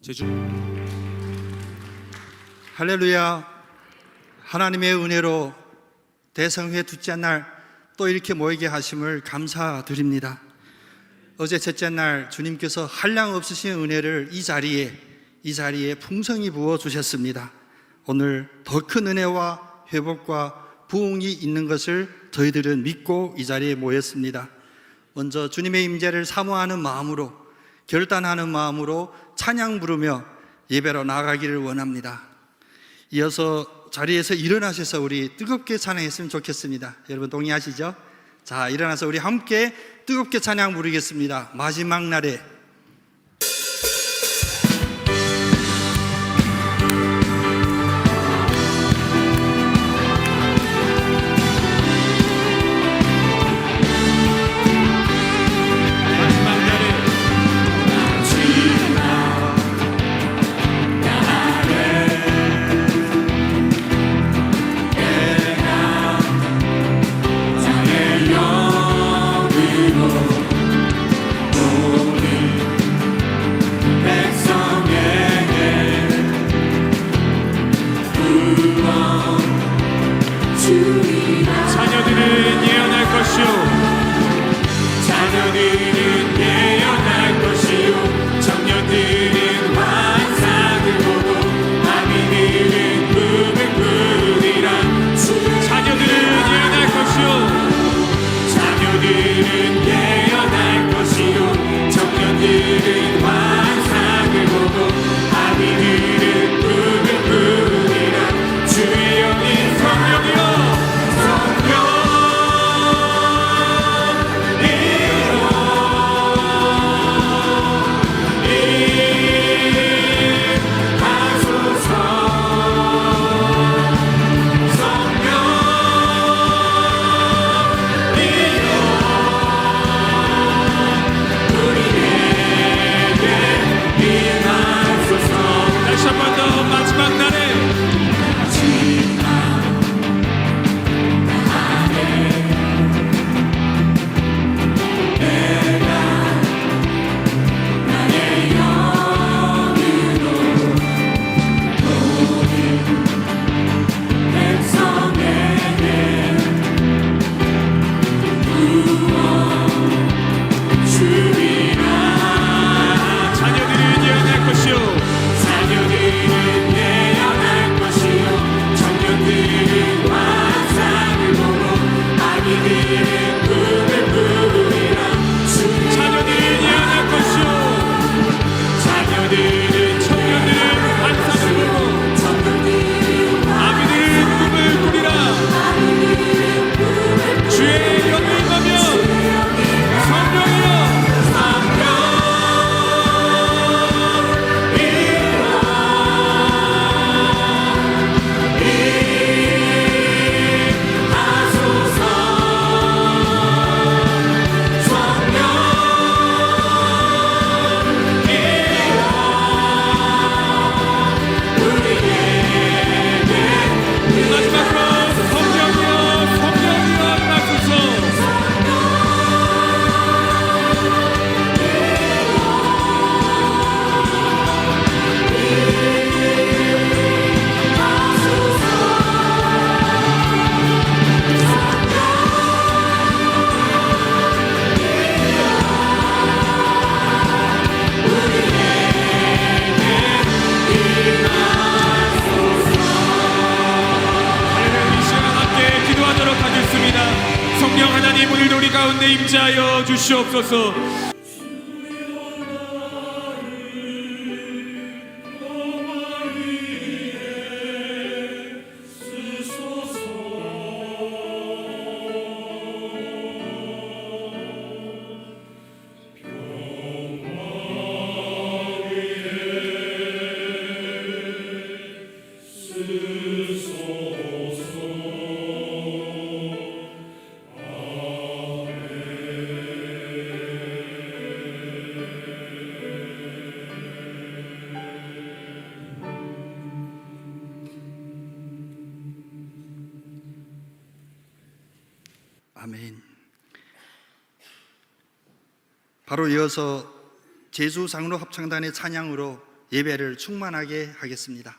제주 할렐루야. 하나님의 은혜로 대성회 둘째 날 또 이렇게 모이게 하심을 감사드립니다. 어제 첫째 날 주님께서 한량 없으신 은혜를 이 자리에 이 자리에 풍성히 부어 주셨습니다. 오늘 더 큰 은혜와 회복과 부흥이 있는 것을 저희들은 믿고 이 자리에 모였습니다. 먼저 주님의 임재를 사모하는 마음으로 결단하는 마음으로 찬양 부르며 예배로 나아가기를 원합니다. 이어서 자리에서 일어나셔서 우리 뜨겁게 찬양했으면 좋겠습니다. 여러분 동의하시죠? 자, 일어나서 우리 함께 뜨겁게 찬양 부르겠습니다. 마지막 날에 see. 임재하여 주시옵소서. 아멘. 바로 이어서 제주 장로 합창단의 찬양으로 예배를 충만하게 하겠습니다.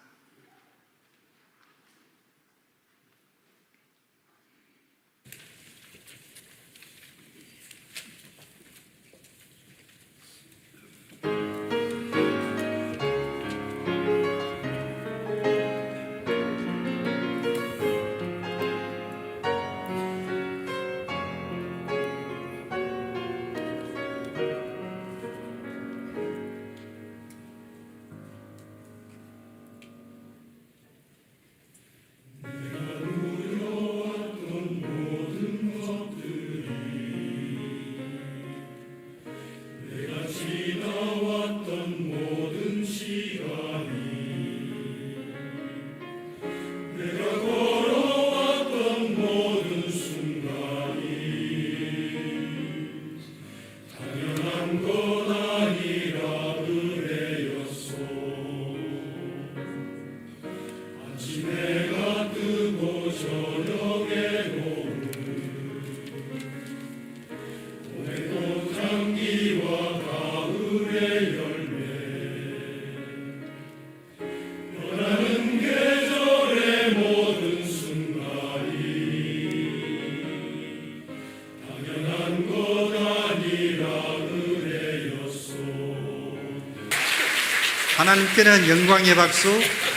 하나님께는 영광의 박수,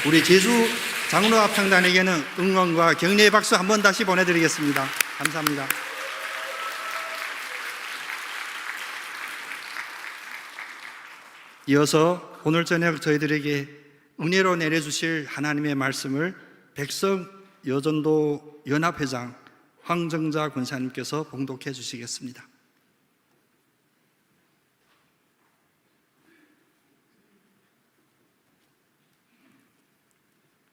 우리 제주 장로 합창단에게는 응원과 격려의 박수 한 번 다시 보내드리겠습니다. 감사합니다. 이어서 오늘 저녁 저희들에게 은혜로 내려주실 하나님의 말씀을 백성 여전도 연합회장 황정자 권사님께서 봉독해 주시겠습니다.